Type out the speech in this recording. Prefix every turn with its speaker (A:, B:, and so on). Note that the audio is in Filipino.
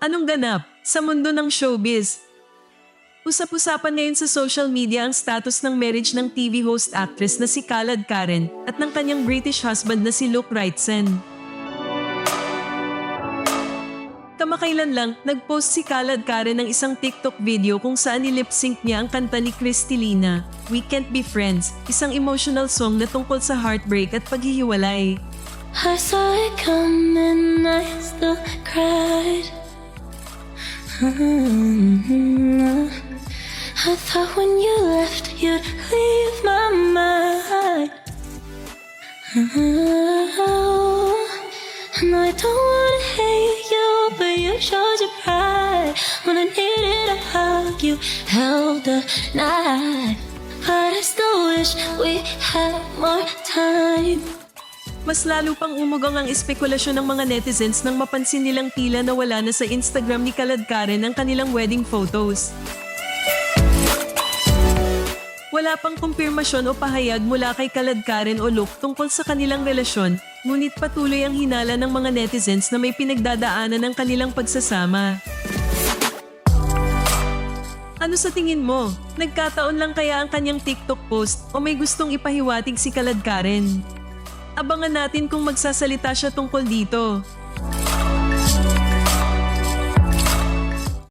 A: Anong ganap sa mundo ng showbiz? Usap-usapan ngayon sa social media ang status ng marriage ng TV host actress na si Khaled Karen at ng kanyang British husband na si Luke Wrightson. Kamakailan lang, nag-post si Khaled Karen ng isang TikTok video kung saan nilip-sync niya ang kanta ni Cristilina, We Can't Be Friends, isang emotional song na tungkol sa heartbreak at paghihiwalay.
B: I saw it coming, I still cried. Mm-hmm. I thought when you left, you'd leave my mind. Mm-hmm. And I don't wanna hate you, but you showed your pride. When I needed a hug, you held the knife. But I still wish we had more time.
A: Mas lalo pang umugang ang espekulasyon ng mga netizens nang mapansin nilang tila na wala na sa Instagram ni Khaled Karen ang kanilang wedding photos. Wala pang kumpirmasyon o pahayag mula kay Khaled Karen o Luke tungkol sa kanilang relasyon, ngunit patuloy ang hinala ng mga netizens na may pinagdadaanan ng kanilang pagsasama. Ano sa tingin mo? Nagkataon lang kaya ang kanyang TikTok post o may gustong ipahiwatig si Khaled Karen? Abangan natin kung magsasalita siya tungkol dito.